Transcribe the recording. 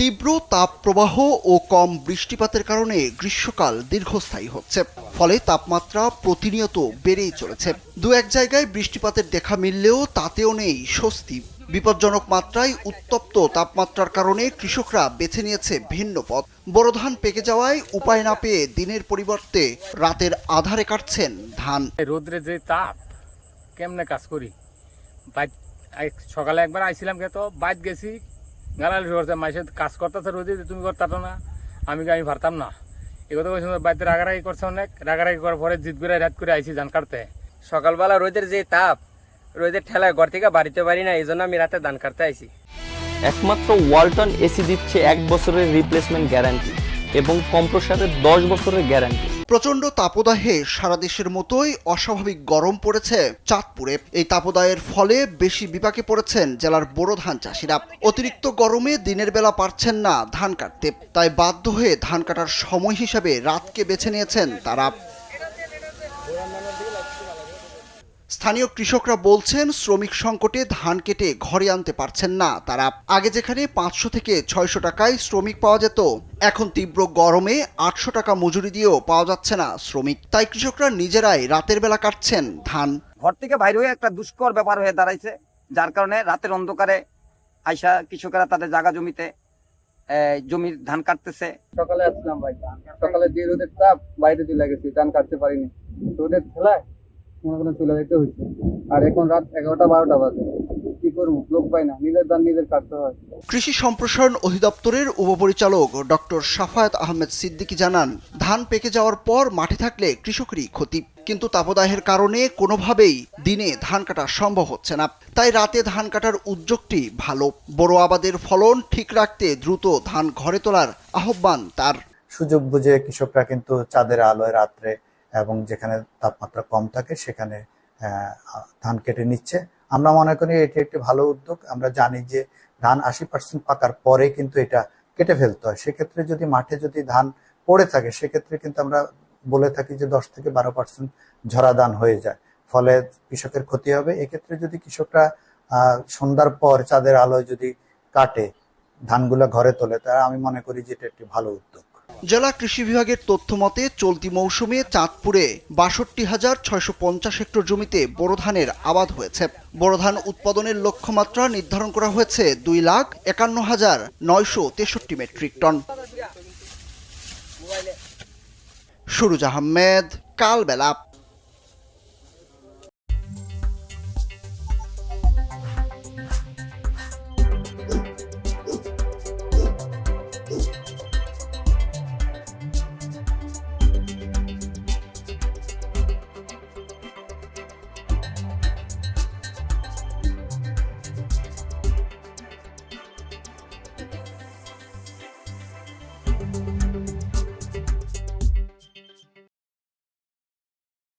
তীব্র তাপ প্রবাহ ও কম বৃষ্টিপাতের কারণে গ্রীষ্মকাল দীর্ঘস্থায়ী হচ্ছে। ফলে তাপমাত্রা প্রতিনিয়ত বেড়েই চলেছে। দু এক জায়গায় বৃষ্টিপাতের দেখা মিললেও তাতেও নেই স্বস্তি। বিপজ্জনক মাত্রায় উত্তপ্ত তাপমাত্রার কারণে কৃষকরা বেছে নিয়েছে ভিন্ন পথ। বোরো ধান পেকে যাওয়ায় উপায় না পেয়ে দিনের পরিবর্তে রাতের আধারে কাটছেন ধান। রোদ্রে যে তাপ, কেমনে কাজ করি? সকালে একবার আইছিলাম কে তো বাইক গেছি গালালি করছে মাসে কাজ করতেছে রোদে তুমি করতাম না আমি আমি পারতাম না? এই কথা বলছি বাইতে রাগারাগি করছে অনেক রাগারাগি করার পরে জিত করে রাত করে আইছি ধান কাটতে। সকালবেলা রোদের যে তাপ রোদের ঠেলায় ঘর থেকে বাড়িতে পারি না এই জন্য আমি রাতে ধান কাটতে আইছি। একমাত্র ওয়ালটন এসি দিচ্ছে এক বছরের রিপ্লেসমেন্ট গ্যারান্টি এবং কম্প্রসারের দশ বছরের গ্যারান্টি প্রচণ্ড তাপদাহে সারা দেশের মতোই অস্বাভাবিক গরম পড়েছে চাঁদপুরে। এই তাপদায়ের ফলে বেশি বিপাকে পড়েছেন জেলার বোরো ধান চাষিরা। অতিরিক্ত গরমে দিনের বেলা পারছেন না ধান কাটতে। তাই বাধ্য হয়ে ধান কাটার সময় হিসাবে রাতকে বেছে নিয়েছেন তারা। স্থানীয় কৃষকরা বলছেন শ্রমিক সংকটে ধান কেটে ঘরে আনতে পারছেন না তারা। আগে যেখানে পাঁচশো থেকে ছয়শো টাকায় শ্রমিক পাওয়া যেত এখন তীব্র গরমে আটশো টাকা মজুরি দিয়েও পাওয়া যাচ্ছে না শ্রমিক। তাই কৃষকরা নিজেরাই রাতের বেলা কাটছেন ধান। ঘর থেকে বাইরে হয়ে একটা দুষ্কর ব্যাপার হয়ে দাঁড়াইছে যার কারণে রাতের অন্ধকারে আইসা কৃষকেরা তাদের জায়গা জমিতে জমির ধান কাটতেছে। সকালে আসলাম ভাই। সকালে যে রোদের তাপ বাইরে চলে গেছি ধান কাটতে পারিনি। রোদের ঠেলায় মনে করেন চলে যেতে হয়েছে আর এখন রাত এগারোটা বারোটা বাজে। কি করব? লোক পাই না। নিজের নিজের কাটতে হয়। কৃষি সম্প্রসারণ অধিদপ্তরের উপপরিচালক ডক্টর সাফায়াত আহমেদ সিদ্দিকী জানান ধান পেকে যাওয়ার পর মাঠে থাকলে কৃষকেরই ক্ষতি। কিন্তু তাপদাহের কারণে কোনোভাবেই দিনে ধান কাটা সম্ভব হচ্ছে না। তাই রাতে ধান কাটার উদ্যোগটি ভালো। বড় আবাদের ফলন ঠিক রাখতে দ্রুত ধান ঘরে তোলার আহ্বান তার। সুযোগ বুঝে কৃষকরা কিন্তু চাঁদের আলোয় রাত্রে এবং যেখানে তাপমাত্রা কম থাকে সেখানে ধান কেটে নিচ্ছে। আমরা মনে করি এটি একটি ভালো উদ্যোগ। আমরা জানি যে ধান আশি পার্সেন্ট পাকার পরে কিন্তু এটা কেটে ফেলতে হয়। সেক্ষেত্রে যদি মাঠে যদি ধান পড়ে থাকে, সেক্ষেত্রে কিন্তু আমরা বলে থাকি যে দশ থেকে বারো পার্সেন্ট ঝরা ধান হয়ে যায়। ফলে কৃষকের ক্ষতি হবে। এক্ষেত্রে যদি কৃষকরা সন্ধ্যার পর চাঁদের আলোয় যদি কাটে, ধানগুলো ঘরে তোলে, তা আমি মনে করি যে এটা একটি ভালো উদ্যোগ। জেলা কৃষি বিভাগের তথ্য মতে চলতি মৌসুমে চাঁদপুরে বাষট্টি হাজার ছয়শো পঞ্চাশ হেক্টর জমিতে বোরো ধানের আবাদ হয়েছে। বোরো ধান উৎপাদনের লক্ষ্যমাত্রা নির্ধারণ করা হয়েছে দুই লাখ একান্ন হাজার নয়শো তেষট্টি মেট্রিক টন। সুরুজ আহমেদ, কালবেলা।